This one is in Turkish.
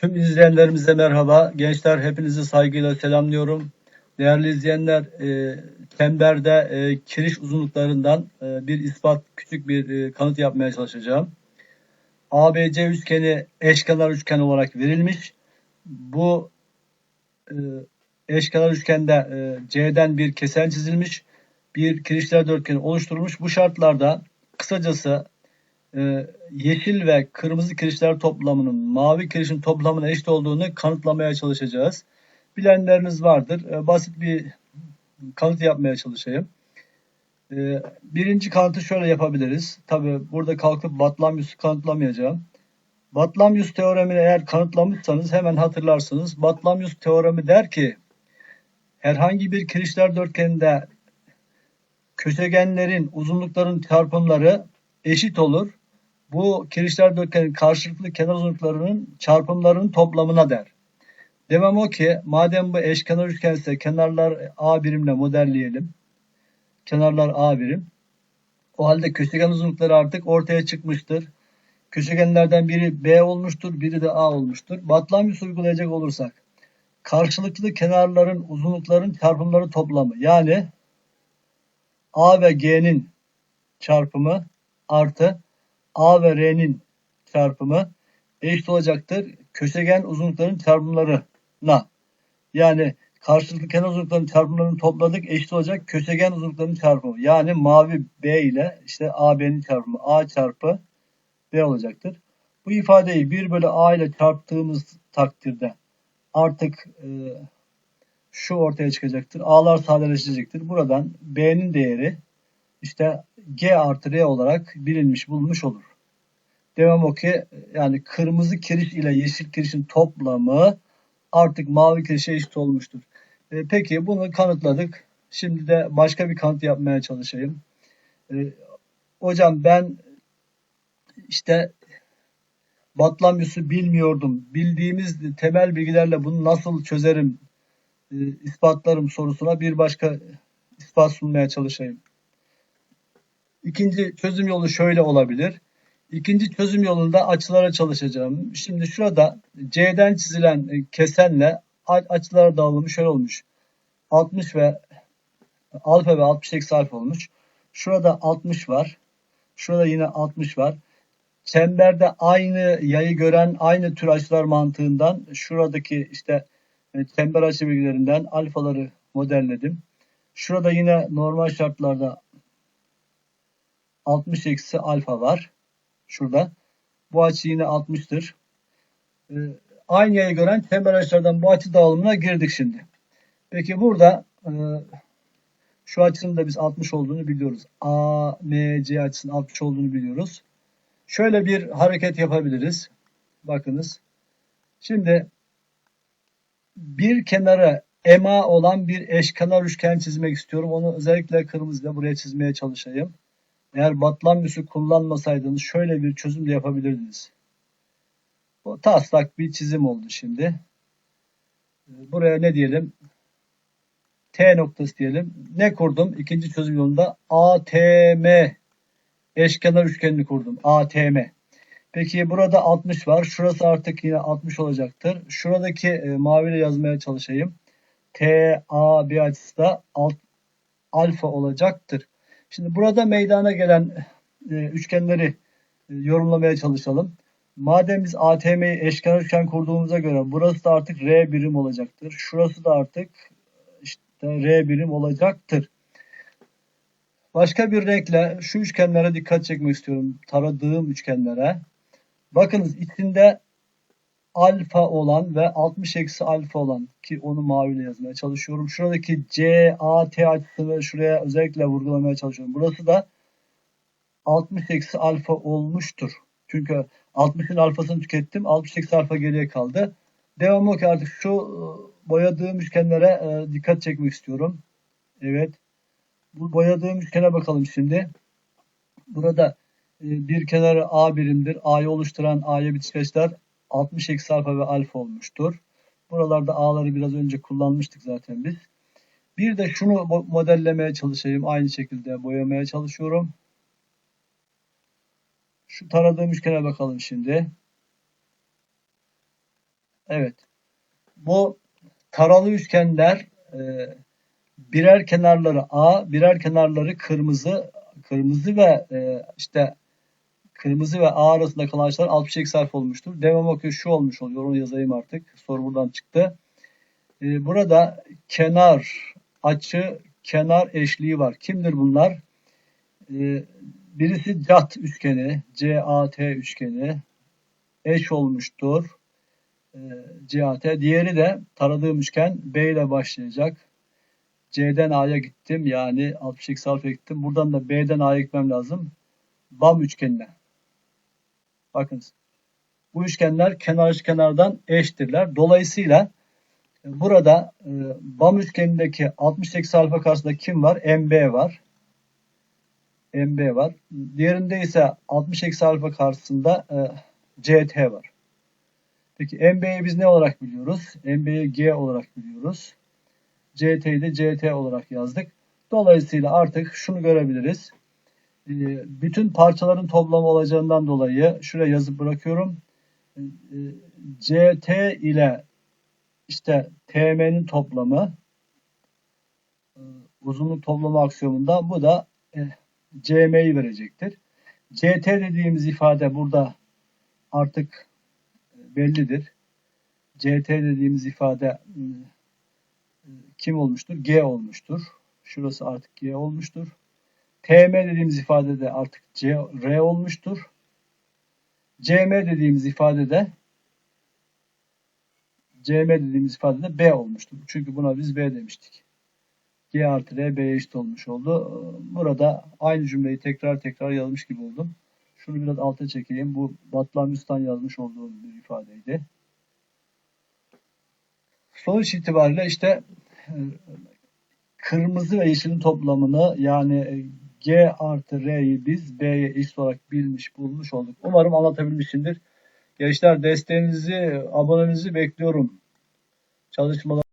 Tüm izleyenlerimize merhaba. Gençler hepinizi saygıyla selamlıyorum. Değerli izleyenler, e, çemberde e, kiriş uzunluklarından e, bir ispat, küçük bir e, kanıt yapmaya çalışacağım. ABC üçgeni eşkenar üçgen olarak verilmiş. Bu e, eşkenar üçgende e, C'den bir kesen çizilmiş. Bir kirişler dörtgeni oluşturulmuş. Bu şartlarda kısacası e, yeşil ve kırmızı kirişler toplamının mavi kirişin toplamına eşit olduğunu kanıtlamaya çalışacağız. Bilenleriniz vardır. E, basit bir kanıt yapmaya çalışayım. E, birinci kanıtı şöyle yapabiliriz. Tabi burada kalkıp Batlamyus'u kanıtlamayacağım. Batlamyus teoremini eğer kanıtlamışsanız hemen hatırlarsınız. Batlamyus teoremi der ki herhangi bir kirişler dörtgeninde köşegenlerin uzunlukların çarpımları eşit olur bu kirişler dörtgenin karşılıklı kenar uzunluklarının çarpımlarının toplamına der. Demem o ki madem bu eşkenar üçgense kenarlar A birimle modelleyelim. Kenarlar A birim. O halde köşegen uzunlukları artık ortaya çıkmıştır. Köşegenlerden biri B olmuştur, biri de A olmuştur. Batlamyus uygulayacak olursak karşılıklı kenarların uzunlukların çarpımları toplamı yani A ve G'nin çarpımı artı A ve R'nin çarpımı eşit olacaktır. Köşegen uzunlukların çarpımlarına. Yani karşılıklı kenar uzunluklarının çarpımlarını topladık eşit olacak köşegen uzunluklarının çarpımı. Yani mavi B ile işte AB'nin çarpımı A çarpı B olacaktır. Bu ifadeyi 1 bölü A ile çarptığımız takdirde artık e, şu ortaya çıkacaktır. A'lar sadeleşecektir. Buradan B'nin değeri işte G artı R olarak bilinmiş bulunmuş olur. Devam o ki yani kırmızı kiriş ile yeşil kirişin toplamı artık mavi kirişe eşit olmuştur. E, peki bunu kanıtladık. Şimdi de başka bir kanıt yapmaya çalışayım. E, hocam ben işte Batlamyus'u bilmiyordum. Bildiğimiz temel bilgilerle bunu nasıl çözerim, e, ispatlarım sorusuna bir başka ispat sunmaya çalışayım. İkinci çözüm yolu şöyle olabilir. İkinci çözüm yolunda açılara çalışacağım. Şimdi şurada C'den çizilen e, kesenle açılara dağılımı şöyle olmuş. 60 ve alfa ve 60 eksi alfa olmuş. Şurada 60 var. Şurada yine 60 var. Çemberde aynı yayı gören aynı tür açılar mantığından şuradaki işte e, çember açı bilgilerinden alfaları modelledim. Şurada yine normal şartlarda 60 eksi alfa var. Şurada. Bu açı yine 60'tır. Ee, aynı yayı gören çember açılardan bu açı dağılımına girdik şimdi. Peki burada e, şu açının da biz 60 olduğunu biliyoruz. A, M, C açısının 60 olduğunu biliyoruz. Şöyle bir hareket yapabiliriz. Bakınız. Şimdi bir kenara ema olan bir eşkenar üçgen çizmek istiyorum. Onu özellikle kırmızıyla buraya çizmeye çalışayım. Eğer Batlamyus'u kullanmasaydınız şöyle bir çözüm de yapabilirdiniz. Bu taslak bir çizim oldu şimdi. Buraya ne diyelim? T noktası diyelim. Ne kurdum? İkinci çözüm yolunda ATM eşkenar üçgenini kurdum. ATM. Peki burada 60 var. Şurası artık yine 60 olacaktır. Şuradaki e, maviyle yazmaya çalışayım. T, A, B açısı da alt, alfa olacaktır. Şimdi burada meydana gelen e, üçgenleri e, yorumlamaya çalışalım. Madem biz ATM'yi eşkenar üçgen kurduğumuza göre burası da artık R birim olacaktır. Şurası da artık işte R birim olacaktır. Başka bir renkle şu üçgenlere dikkat çekmek istiyorum. Taradığım üçgenlere. Bakınız içinde alfa olan ve 60 eksi alfa olan ki onu maviyle yazmaya çalışıyorum. Şuradaki C, A, T açısını şuraya özellikle vurgulamaya çalışıyorum. Burası da 60 eksi alfa olmuştur. Çünkü 60'ın alfasını tükettim. 60 eksi alfa geriye kaldı. Devamı ki artık şu e, boyadığım üçgenlere e, dikkat çekmek istiyorum. Evet. Bu boyadığım üçgene bakalım şimdi. Burada e, bir kenarı A birimdir. A'yı oluşturan A'ya bitişkeşler 60 eksi alfa ve alfa olmuştur. Buralarda a'ları biraz önce kullanmıştık zaten biz. Bir de şunu modellemeye çalışayım. Aynı şekilde boyamaya çalışıyorum. Şu taradığım üçgene bakalım şimdi. Evet. Bu taralı üçgenler e, birer kenarları A, birer kenarları kırmızı, kırmızı ve e, işte kırmızı ve A arasında kalan açılar 60 eksi harf olmuştur. Devam okuyor şu olmuş oluyor. Onu yazayım artık. Soru buradan çıktı. E, burada kenar, açı, kenar eşliği var. Kimdir bunlar? E, birisi CAT üçgeni, CAT üçgeni eş olmuştur. E, CAT. Diğeri de taradığım üçgen B ile başlayacak. C'den A'ya gittim. Yani 60 eksi alfa gittim. Buradan da B'den A'ya gitmem lazım. BAM üçgenine. Bakınız. Bu üçgenler kenar kenardan eştirler. Dolayısıyla e, burada e, BAM üçgenindeki 60 eksi alfa karşısında kim var? MB var. MB var. Diğerinde ise 60 eksi alfa karşısında e, CT var. Peki MB'yi biz ne olarak biliyoruz? MB'yi G olarak biliyoruz. CT'yi de CT olarak yazdık. Dolayısıyla artık şunu görebiliriz. Ee, Bütün parçaların toplamı olacağından dolayı şuraya yazıp bırakıyorum. Ee, CT ile işte TM'nin toplamı e, uzunluk toplama aksiyomunda bu da e, CM'yi verecektir. CT dediğimiz ifade burada artık e, bellidir. CT dediğimiz ifade e, kim olmuştur? G olmuştur. Şurası artık G olmuştur. TM dediğimiz ifade de artık C, R olmuştur. CM dediğimiz ifade de CM dediğimiz ifade de B olmuştur. Çünkü buna biz B demiştik. G artı R B'ye eşit olmuş oldu. Burada aynı cümleyi tekrar tekrar yazmış gibi oldum. Şunu biraz alta çekeyim. Bu Batlamyus'tan yazmış olduğum bir ifadeydi. Sonuç itibariyle işte e, kırmızı ve yeşilin toplamını yani G artı R'yi biz B'ye eşit olarak bilmiş bulmuş olduk. Umarım anlatabilmişimdir. Gençler desteğinizi, abonenizi bekliyorum. Çalışmalar